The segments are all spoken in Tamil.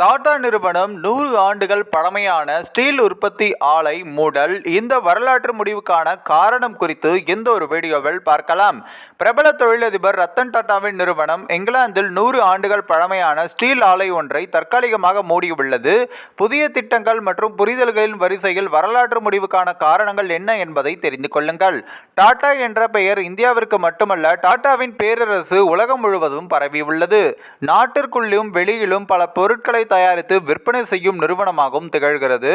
டாடா நிறுவனம் நூறு ஆண்டுகள் பழமையான ஸ்டீல் உற்பத்தி ஆலை மூடல் இந்த வரலாற்று முடிவுக்கான காரணம் குறித்து இந்த ஒரு வீடியோவில் பார்க்கலாம். பிரபல தொழிலதிபர் ரத்தன் டாடாவின் நிறுவனம் இங்கிலாந்தில் நூறு ஆண்டுகள் பழமையான ஸ்டீல் ஆலை ஒன்றை தற்காலிகமாக மூடியுள்ளது. புதிய திட்டங்கள் மற்றும் புரிதல்களின் வரிசையில் வரலாற்று முடிவுக்கான காரணங்கள் என்ன என்பதை தெரிந்து கொள்ளுங்கள். டாடா என்ற பெயர் இந்தியாவிற்கு மட்டுமல்ல டாடாவின் பேரரசு உலகம் முழுவதும் பரவியுள்ளது. நாட்டிற்குள்ளும் வெளியிலும் பல பொருட்களை தயாரித்து விற்பனை செய்யும் நிறுவனமாகவும் திகழ்கிறது.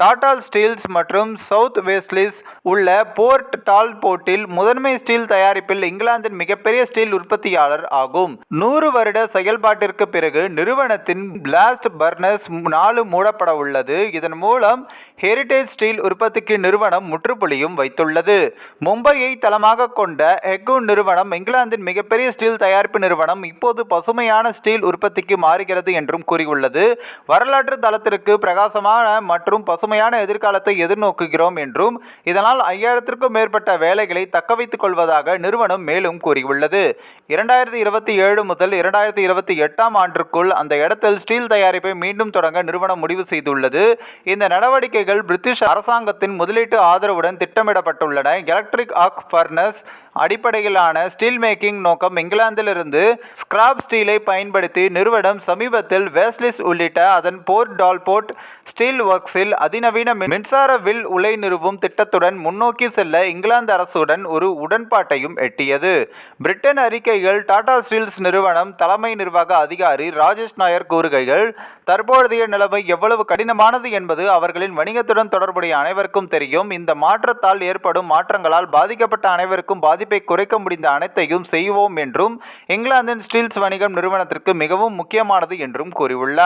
டாடா ஸ்டீல்ஸ் மற்றும் சவுத் வெஸ்ட்லிஸ் உள்ள போர்ட் டால் போர்ட்டில் முதன்மை ஸ்டீல் தயாரிப்பில் இங்கிலாந்தின் மிகப்பெரிய ஸ்டீல் உற்பத்தியாளர் ஆகும். நூறு வருட செயல்பாட்டிற்கு பிறகு நிறுவனத்தின் பிளாஸ்ட் பர்னஸ் நாலு மூடப்பட உள்ளது. இதன் மூலம் ஹெரிடேஜ் ஸ்டீல் உற்பத்திக்கு நிறுவனம் முற்றுப்புள்ளியும் வைத்துள்ளது. மும்பையை தளமாக கொண்ட எக்கூன் நிறுவனம் இங்கிலாந்தின் மிகப்பெரிய ஸ்டீல் தயாரிப்பு நிறுவனம் இப்போது பசுமையான ஸ்டீல் உற்பத்திக்கு மாறுகிறது என்றும் கூறியுள்ளது. வரலாற்று தளத்திற்கு பிரகாசமான மற்றும் பசுமையான எதிர்காலத்தை எதிர்நோக்குகிறோம் என்றும் இதனால் ஐயாயிரத்திற்கும் மேற்பட்ட வேலைகளை தக்கவைத்துக் கொள்வதாக நிறுவனம் மேலும் கூறியுள்ளது. இரண்டாயிரத்தி இருபத்தி ஏழு முதல் இரண்டாயிரத்தி இருபத்தி எட்டாம் ஆண்டிற்குள் அந்த இடத்தில் ஸ்டீல் தயாரிப்பை மீண்டும் தொடங்க நிறுவனம் முடிவு செய்துள்ளது. இந்த நடவடிக்கைகள் பிரிட்டிஷ் அரசாங்கத்தின் முதலீட்டு ஆதரவுடன் திட்டமிடப்பட்டுள்ளன. எலக்ட்ரிக் ஆக் ஃபர்னஸ் அடிப்படையிலான ஸ்டீல் மேக்கிங் நோக்கம் இங்கிலாந்திலிருந்து ஸ்கிராப் ஸ்டீலை பயன்படுத்தி நிறுவனம் சமீபத்தில் வேஸ்லிஸ் உள்ளிட்ட அதன் போர்ட் டால்போர்ட் ஸ்டீல் ஒர்க்ஸில் அதிநவீன மின்சார வில் உலை நிறுவும் திட்டத்துடன் முன்னோக்கி செல்ல இங்கிலாந்து அரசுடன் ஒரு உடன்பாட்டையும் எட்டியது. பிரிட்டன் அறிக்கைகள் டாடா ஸ்டீல்ஸ் நிறுவனம் தலைமை நிர்வாக அதிகாரி ராஜேஷ் நாயர் கூறுகைகள் தற்போதைய நிலைமை எவ்வளவு கடினமானது என்பது அவர்களின் வணிகத்துடன் தொடர்புடைய அனைவருக்கும் தெரியும். இந்த மாற்றத்தால் ஏற்படும் மாற்றங்களால் பாதிக்கப்பட்ட அனைவருக்கும் பாதிப்பை குறைக்க முடிந்த அனைத்தையும் செய்வோம் என்றும் இங்கிலாந்தின் ஸ்டீல்ஸ் வணிகம் நிறுவனத்திற்கு மிகவும் முக்கியமானது என்றும் கூறியுள்ளார்.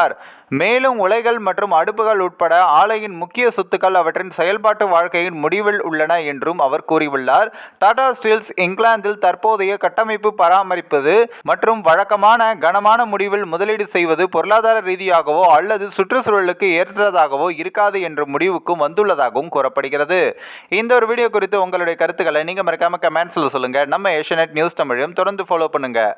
மேலும் உலைகள் மற்றும் அடுப்புகள் உட்பட ஆலையின் முக்கிய சொத்துக்கள் அவற்றின் செயல்பாட்டு வாழ்க்கையின் முடிவில் உள்ளன என்றும் அவர் கூறியுள்ளார். டாடா ஸ்டீல்ஸ் இங்கிலாந்தில் தற்போதைய கட்டமைப்பு பராமரிப்பது மற்றும் வழக்கமான கனமான முடிவில் முதலீடு செய்வது பொருளாதார ரீதியாகவோ அல்லது சுற்றுச்சூழலுக்கு ஏற்றதாகவோ இருக்காது என்ற முடிவுக்கும் வந்துள்ளதாகவும் கூறப்படுகிறது. இந்த ஒரு வீடியோ குறித்து உங்களுடைய கருத்துக்களை நீங்கள் மறக்காம கமெண்ட்ஸில் சொல்லுங்கள் நம்ம ஏஷியநெட் நியூஸ் தமிழையும் தொடர்ந்து ஃபாலோ பண்ணுங்கள்